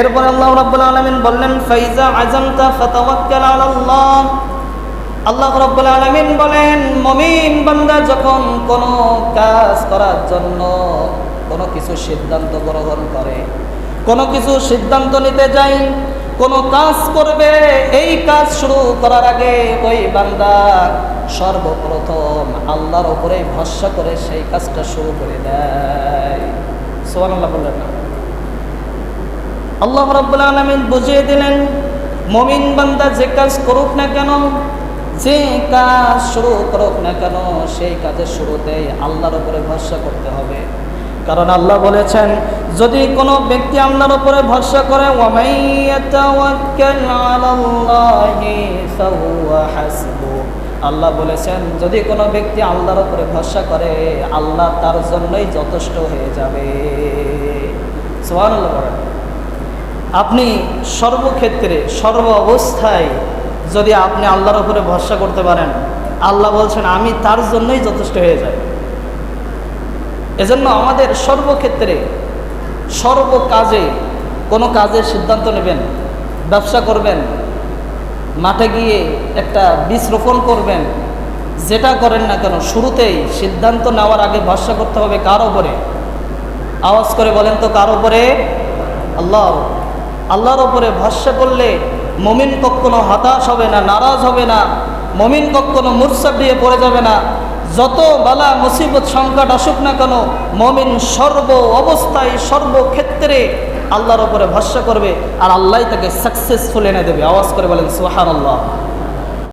এরপর আল্লাহ রাব্বুল আলামিন বললেন, ফাইজা আযামতা ফাতাওয়াক্কাল আলাল্লাহ। আল্লাহ রাব্বুল আলামিন বলেন, মুমিন বান্দা যখন কোনো কাজ করার জন্য কোনো কিছু সিদ্ধান্ত গ্রহণ করে, কোনো কিছু সিদ্ধান্ত নিতে যায়, কোনো কাজ করবে, এই কাজ শুরু করার আগে ওই বান্দা সর্বপ্রথম আল্লাহর উপরে ভরসা করে সেই কাজটা শুরু করে দেয়। সুবহানাল্লাহ বললেন না। আল্লাহ রাব্বুল আলামিন বুঝিয়ে দিলেন, মমিন বান্দা যে কাজ করুক না কেন, যে কাজ শুরু করুক না কেন, সেই কাজের শুরুতেই আল্লাহর উপরে ভরসা করতে হবে। কারণ আল্লাহ বলেছেন, যদি কোনো ব্যক্তি আল্লাহর উপরে ভরসা করে আল্লাহ বলেছেন, যদি কোনো ব্যক্তি আল্লাহর উপরে ভরসা করে, আল্লাহ তার জন্যই যথেষ্ট হয়ে যাবে। সুবহানাল্লাহ বলেন। আপনি সর্বক্ষেত্রে, সর্ব অবস্থায় যদি আপনি আল্লাহর উপরে ভরসা করতে পারেন, আল্লাহ বলছেন, আমি তার জন্যই যথেষ্ট হয়ে যাই। এজন্য আমাদের সর্বক্ষেত্রে, সর্ব কাজে কোনো কাজের সিদ্ধান্ত নেবেন, ব্যবসা করবেন, মাঠে গিয়ে একটা বীজ রোপণ করবেন, যেটা করেন না কেন, শুরুতেই সিদ্ধান্ত নেওয়ার আগে ভরসা করতে হবে কার ওপরে আওয়াজ করে বলেন তো, কার ওপরে আল্লাহ। আল্লাহর ওপরে ভরসা করলে মমিন কখনো হতাশ হবে না, নারাজ হবে না, মমিন কখনো মূর্ছা দিয়ে পড়ে যাবে না। যত বালা মুসিবত, সংকট আসুক না কেন, মমিন সর্ব অবস্থায় সর্বক্ষেত্রে আল্লাহর ওপরে ভরসা করবে আর আল্লাহ তাকে সাকসেসফুল এনে দেবে। আওয়াজ করে বলেন সোহান আল্লাহ